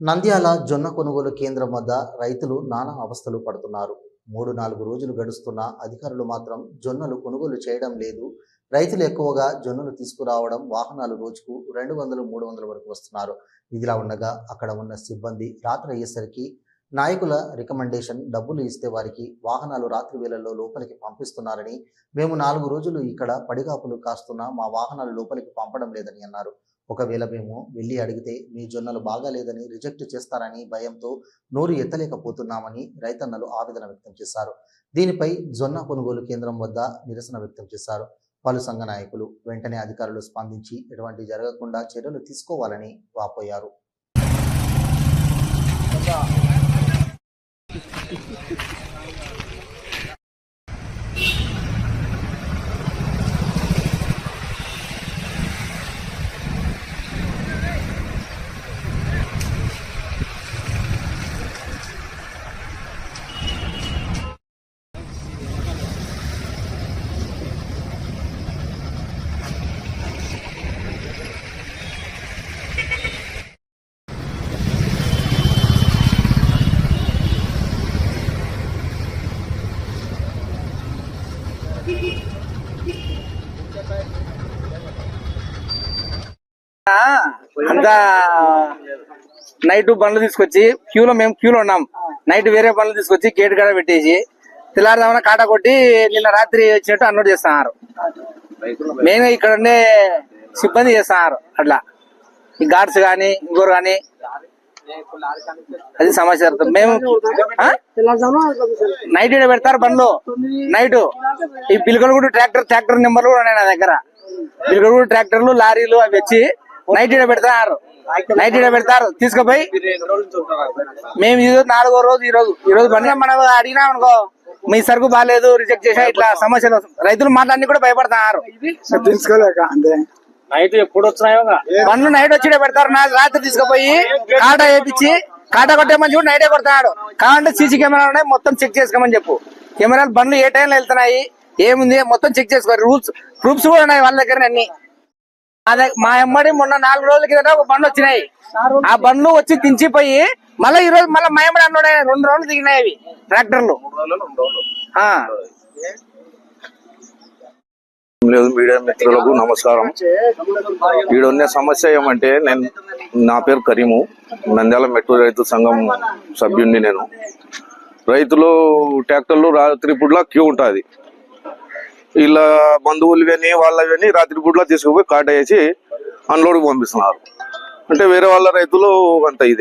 నంద్యాల జొన్న కొనుగోలు కేంద్రం వద్ద రైతులు నానా అవస్థలు పడుతున్నారు. మూడు నాలుగు రోజులు గడుస్తున్నా అధికారులు మాత్రం జొన్నలు కొనుగోలు చేయడం లేదు. రైతులు ఎక్కువగా జొన్నలు తీసుకురావడం వాహనాలు రోజుకు రెండు వందలు మూడు వందల వరకు వస్తున్నారు. ఇదిలా ఉండగా అక్కడ ఉన్న సిబ్బంది రాత్రి అయ్యేసరికి నాయకుల రికమెండేషన్ డబ్బులు ఇస్తే వారికి వాహనాలు రాత్రి వేళల్లో లోపలికి పంపిస్తున్నారని మేము నాలుగు రోజులు ఇక్కడ పడిగాపులు కాస్తున్నా మా వాహనాలు లోపలికి పంపడం లేదని అన్నారు. ఒకవేళ మేము వెళ్ళి అడిగితే మీ జొన్నలు బాగాలేదని రిజెక్ట్ చేస్తారని భయంతో నోరు ఎత్తలేకపోతున్నామని రైతన్నలు ఆవేదన వ్యక్తం చేశారు. దీనిపై జొన్న కొనుగోలు కేంద్రం వద్ద నిరసన వ్యక్తం చేశారు. పలు సంఘ నాయకులు వెంటనే అధికారులు స్పందించి ఎటువంటి జరగకుండా చర్యలు తీసుకోవాలని వాపోయారు. అంతా నైట్ బండ్లు తీసుకొచ్చి క్యూలో మేము క్యూలో ఉన్నాం. నైట్ వేరే బండ్లు తీసుకొచ్చి గేట్ కాడ పెట్టేసి తెల్లారుదామన కాటా కొట్టి నిన్న రాత్రి వచ్చినట్టు అన్లోడ్ చేస్తున్నారు. మేమే ఇక్కడ ఉండే సిబ్బంది చేస్తున్నారు అట్లా. ఈ గార్డ్స్ కానీ ఇంకోరు కానీ అది సమస్య మేము నైట్ ఇక్కడ పెడతారు బండ్లు. నైట్. ఈ పిలకలగూడు ట్రాక్టర్ ట్రాక్టర్ నెంబర్లు కూడా ఉన్నాయి నా దగ్గర. పిలకలగూడు ట్రాక్టర్లు లారీలు అవి వచ్చి నైట్ ఈడ పెడతారు. నైట్ ఈడ పెడతారు. తీసుకుపోయి మేము ఈ రోజు నాలుగో రోజు ఈ రోజు ఈ రోజు బండి మనం అడిగినాం అనుకో మీ సరుకు బాగాలేదు రిజెక్ట్ చేసా ఇట్లా సమస్యలు. రైతులు మాట్లాడి కూడా భయపడుతున్నారు తీసుకోలేక అంతే. నైట్ ఎప్పుడు వచ్చినాయో బండ్లు నైట్ వచ్చి పెడతారు. నా రాత్రి తీసుకుపోయి కాటా వేపించి కాటా కొట్టేమని చూడు నైటే కొడతాడు. కావాలంటే సీసీ కెమెరా ఉన్నాయి మొత్తం చెక్ చేసుకోమని చెప్పు. కెమెరాలు బండ్లు ఏ టైంలో వెళ్తున్నాయి ఏముంది మొత్తం చెక్ చేసుకో. రూల్స్ ప్రూఫ్స్ కూడా ఉన్నాయి వాళ్ళ దగ్గర అన్ని. అదే మా అమ్మడి మొన్న నాలుగు రోజుల కిందట ఒక బండ్లు వచ్చినాయి. ఆ బండ్లు వచ్చి దించిపోయి మళ్ళీ ఈ రోజు మళ్ళీ మా అమ్మడి అన్నాడు రెండు రోజులు దిగినాయి అవి ట్రాక్టర్లు. లేదు మీడియా మిత్రులకు నమస్కారం. ఈడ ఉన్న సమస్య ఏమంటే నేను నా పేరు కరీము. నంద్యాల మెట్టు రైతు సంఘం సభ్యుడిని నేను. రైతులు ట్రాక్టర్లు రాత్రి పూట్ల క్యూ ఉంటుంది. ఇలా బంధువులు కానీ వాళ్ళని రాత్రి పూట్ల తీసుకుపోయి కాట వేసి అన్లోడ్కి పంపిస్తున్నారు. అంటే వేరే వాళ్ళ రైతులు అంత ఇదే.